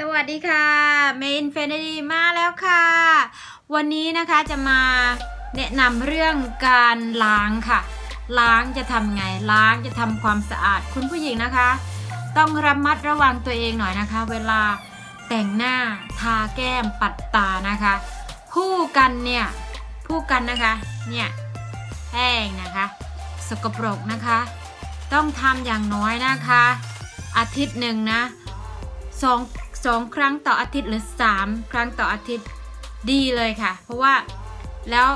สวัสดีค่ะเมนเฟนดีมาแล้วค่ะ วันนี้นะคะจะมาแนะนำเรื่องการล้างค่ะ ล้างจะทำไง ล้างจะทำความสะอาดคุณผู้หญิงนะคะ ต้องระมัดระวังตัวเองหน่อยนะคะ เวลาแต่งหน้าทาแก้มปัดตานะคะผู้กันเนี่ยผู้กันนะคะเนี่ยแห้งนะคะ สกปรกนะคะ ต้องทำอย่างน้อยนะคะ อาทิตย์หนึ่งนะสอง สองครั้งต่ออาทิตย์หรือ 3 ครั้งต่ออาทิตย์ดีเลยค่ะ เพราะว่าแล้ว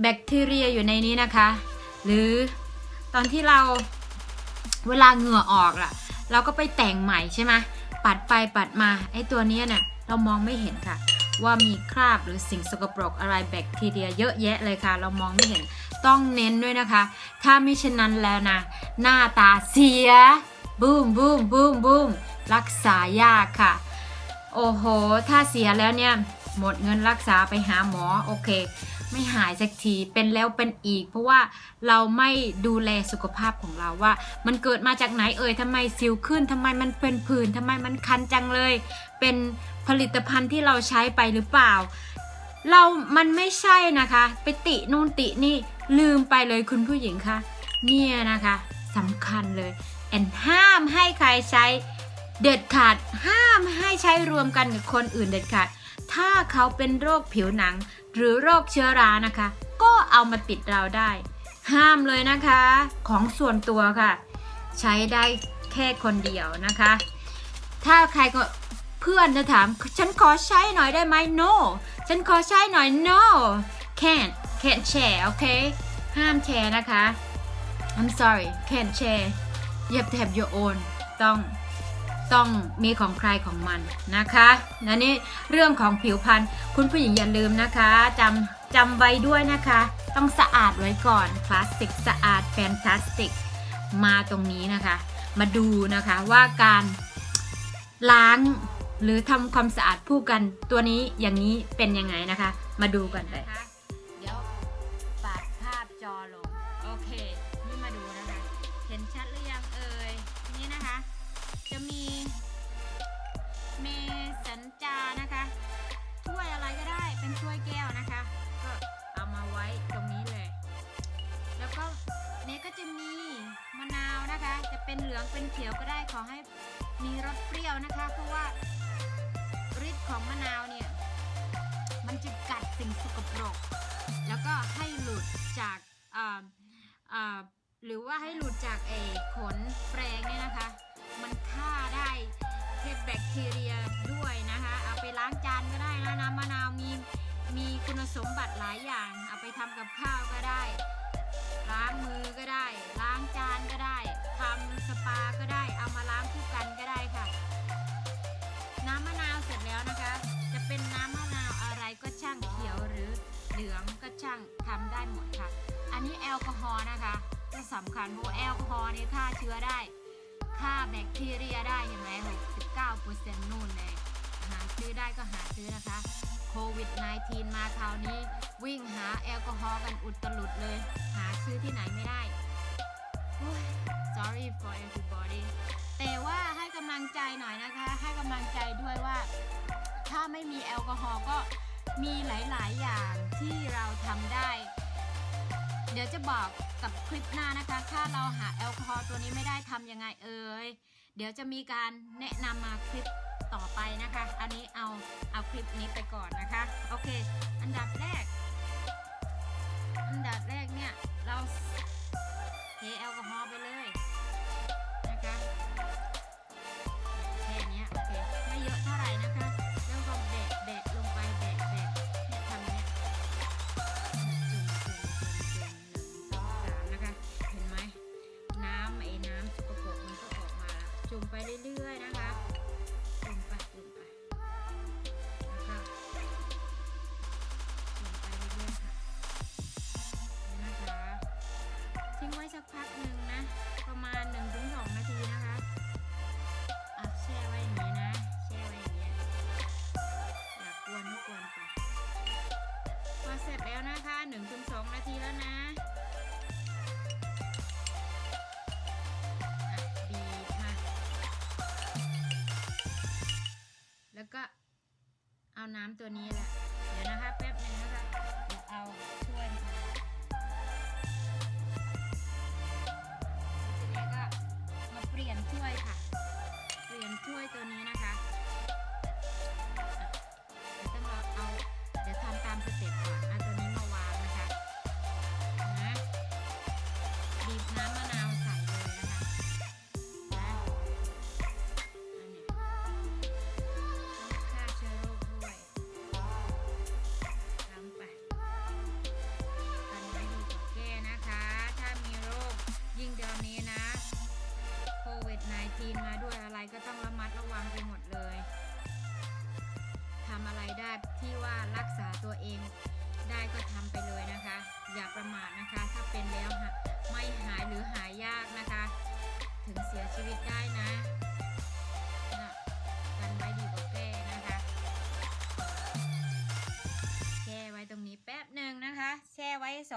แบคทีเรียอยู่ในนี้นะคะ หรือตอนที่เราเวลาเหงื่อออกล่ะ เราก็ไปแต่งใหม่ใช่ไหมปัดไปปัดมาไอ้ตัวนี้ยน่ะเรามองไม่เห็นค่ะ ว่ามีคราบหรือสิ่งสกปรกอะไรแบคทีเรียเยอะแยะเลยค่ะ เรามองไม่เห็นต้องเน้นด้วยนะคะ ถ้าไมิฉะนั้นแล้วนะ หน้าตาเสียบูมบูมบูมบูม รักษายากค่ะ โอ้โห ถ้าเสียแล้วเนี่ย หมดเงินรักษาไปหาหมอ โอเค ไม่หายสักทีเป็นแล้วเป็นอีก เพราะว่าเราไม่ดูแลสุขภาพของเราว่า มันเกิดมาจากไหนเอ่ยทำไมสิวขึ้นทำไมมันเป็นผื่นทำไมมันคันจังเลย เป็นผลิตภัณฑ์ที่เราใช้ไปหรือเปล่า เรา มันไม่ใช่นะคะ ไปตินู่นตินี่ลืมไปเลยคุณผู้หญิงคะเนี่ยนะคะสำคัญเลยแอนห้ามให้ใครใช้ เด็ดขาดห้ามให้ใช้รวมกันกับคนอื่นเด็ดขาด ถ้าเขาเป็นโรคผิวหนัง หรือโรคเชื้อรานะคะ ก็เอามาติดเราได้ ห้ามเลยนะคะ ของส่วนตัวค่ะ ใช้ได้แค่คนเดียวนะคะ ถ้าใครก็เพื่อนจะถาม ฉันขอใช้หน่อยได้ไหม no ฉันขอใช้หน่อย no can't can't share โอเค ห้ามแชร์นะคะ I'm sorry can't share you have to have your own ต้อง ต้องมีของใครของมันนะคะและนี่เรื่องของผิวพรรณคุณผู้หญิงอย่าลืมนะคะจำจำไว้ด้วยนะคะ ต้องสะอาดไว้ก่อนพลาสติกสะอาดแฟนตาสติก มาตรงนี้นะคะ มาดูนะคะว่าการล้างหรือทำความสะอาดผู้กันตัวนี้อย่างนี้เป็นยังไงนะคะ มาดูกันเลยเดี๋ยวปาดภาพจอลง โอเค นี่มาดูนะคะ เห็นชัดหรือยังเอ่ย นี่นะคะ จะมี เมสันจานะคะถ้วยอะไรก็ได้เป็นถ้วยแก้วนะคะ ก็เอามาไว้ตรงนี้เลย แล้วก็เนี่ยก็จะมีมะนาวนะคะ จะเป็นเหลืองเป็นเขียวก็ได้ขอให้มีรสเปรี้ยวนะคะ เพราะว่าฤทธิ์ของมะนาวเนี่ย มันจะกัดสิ่งสกปรก แล้วก็ให้หลุดจากอ่าอ่าหรือว่าให้หลุดจากเออขนแปรงเนี่ยนะคะ สมบัติหลายอย่าง เอาไปทำกับข้าวก็ได้ ล้างมือก็ได้ ล้างจานก็ได้ทำสปาก็ได้ เอามาล้างคู่กันก็ได้ค่ะ น้ำมะนาวเสร็จแล้วนะคะ จะเป็นน้ำมะนาวอะไรก็ช่างเขียวหรือเหลืองก็ช่างทำได้หมดค่ะ อันนี้แอลกอฮอล์นะคะจะสำคัญเพราะแอลกอฮอล์นี่ฆ่าเชื้อได้ฆ่าแบคทีเรียได้เห็นไหม69%นู่นเลยหาซื้อได้ก็หาซื้อนะคะ โควิด -19 มาคราวนี้ วิ่งหาแอลกอฮอล์กันอุดตลุดเลย หาซื้อที่ไหนไม่ได้ sorry for everybody แต่ว่าให้กำลังใจหน่อยนะคะ ให้กำลังใจด้วยว่า ถ้าไม่มีแอลกอฮอล์ก็มีหลาย ๆ อย่างที่เราทำได้ เดี๋ยวจะบอกกับคลิปหน้านะคะ ถ้าเราหาแอลกอฮอล์ตัวนี้ไม่ได้ทำยังไงเอ่ย เดี๋ยวจะมีการแนะนำมาคลิป ต่อไปนะคะ อันนี้เอาเอาคลิปนี้ไปก่อนนะคะ โอเค อันดับแรก อันดับแรกเนี่ย เราเทแอลกอฮอล์ไปเลยนะคะแค่นี้โอเคไม่เยอะเท่าไหร่นะคะแล้วก็แบะแบะลงไปแบะแบะเนี่ยทำเนี้ยจุ่มจุ่มจุ่มจุ่มจุ่มหนึ่งสองสามนะคะเห็นไหมน้ำไอ้น้ำสกปรกมันก็ออกมาแล้วจุ่มไปเรื่อยๆนะคะ เอาน้ำตัวนี้แหละ เดี๋ยวนะคะแป๊บหนึงนะคะเดี๋ยวเอาช่วยมาทีนี้ก็มาเปลี่ยนช่วยค่ะ เปลี่ยนช่วยตัวนี้นะคะ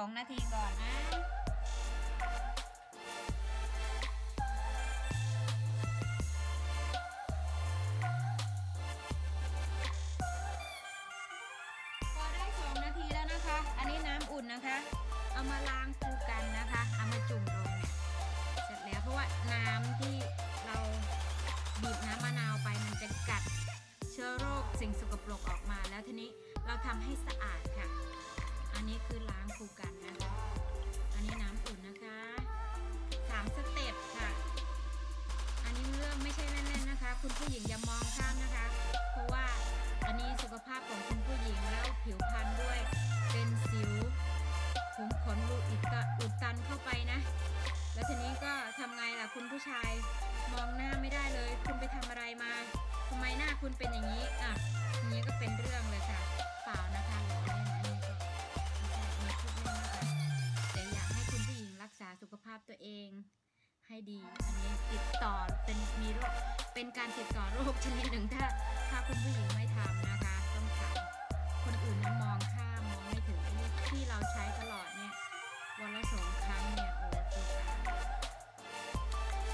ช่ไว้2นาทีก่อนนะพอได้สองนาทีแล้วนะคะ อันนี้น้ำอุ่นนะคะ เอามาล้างคู่กันนะคะ เอามาจุ่มลงเนี่ย เสร็จแล้วเพราะว่าน้ำที่เราบีบน้ำมะนาวไปมันจะกัดเชื้อโรคสิ่งสกปรกออกมาแล้วทีนี้เราทำให้สะอาดค่ะ อันนี้คือล้างคูกันนะคะ อันนี้น้ำอุ่นนะคะสามสเต็ปค่ะ อันนี้เรื่องไม่ใช่เล่นๆนะคะ คุณผู้หญิงอย่ามองข้ามนะคะ เพราะว่าอันนี้สุขภาพของคุณ ให้ดี อันนี้ติดต่อเป็นมีโรคเป็นการติดต่อโรคชนิดหนึ่งถ้าถ้าคุณผู้หญิงไม่ทำนะคะ ต้องทำคนอื่นนะมองข้ามมองไม่ถึงที่ที่เราใช้ตลอดเนี่ยวันละสองครั้งเนี่ยโอ้คือ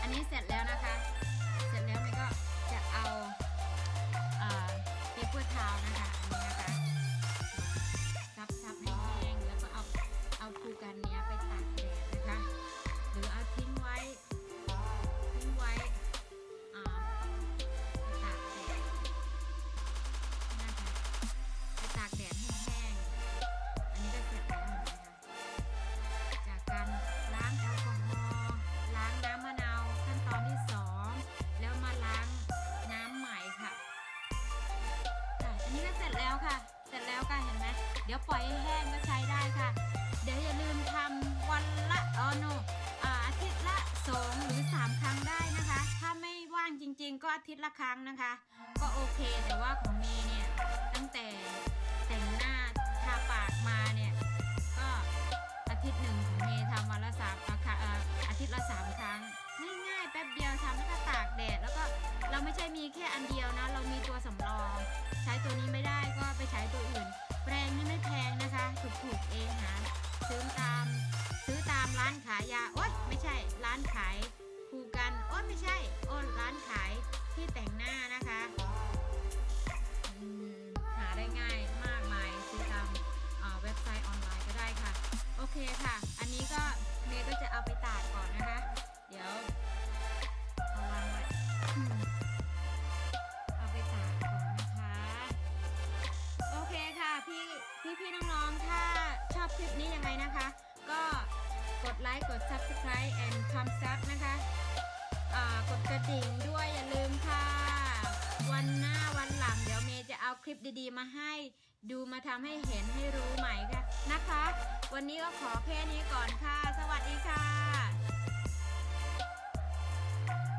อันนี้เสร็จแล้วนะคะ เสร็จแล้วมันก็จะเอาอ่าเปเปอร์ทาวนะคะอันนี้นะคะ ค่ะ เสร็จแล้วค่ะเห็นไหมเดี๋ยวปล่อยให้แห้งก็ใช้ได้ค่ะ เดี๋ยวอย่าลืมทำวันละอ๋อโนอ่าอาทิตย์ละสองหรือสามครั้งได้นะคะ ถ้าไม่ว่างจริง ๆ ก็อาทิตย์ละครั้งนะคะ ก็โอเคแต่ว่าของเมย์เนี่ยตั้งแต่แต่งหน้าทาปากมาเนี่ยก็อาทิตย์หนึ่งของเมย์ทำวันละสามอะค่ะเอ่ออาทิตย์ละสามครั้งง่ายๆแป๊บเดียวทำแล้วก็ตากแดดแล้วก็เราไม่ใช่มีแค่อันเดียวนะ เรามีตัวสำรอง ใช้ตัวนี้ ซื้อตาม ซื้อตามร้านขายยา โอ๊ยไม่ใช่ ร้านขายคูกัน โอ๊ยไม่ใช่ โอ้ร้านขายที่แต่งหน้านะคะหาได้ง่ายมากมายซื้อตามเว็บไซต์ออนไลน์ก็ได้ค่ะ โอเคค่ะ ค์กด subscribe and คำซับนะคะกดกระดิ่งด้วยอย่าลืมค่ะ วันหน้าวันหลังเดี๋ยวเมย์จะเอาคลิปดีๆมาให้ ดูมาทำให้เห็นให้รู้ใหม่ค่ะนะคะ วันนี้ก็ขอแค่นี้ก่อนค่ะ สวัสดีค่ะ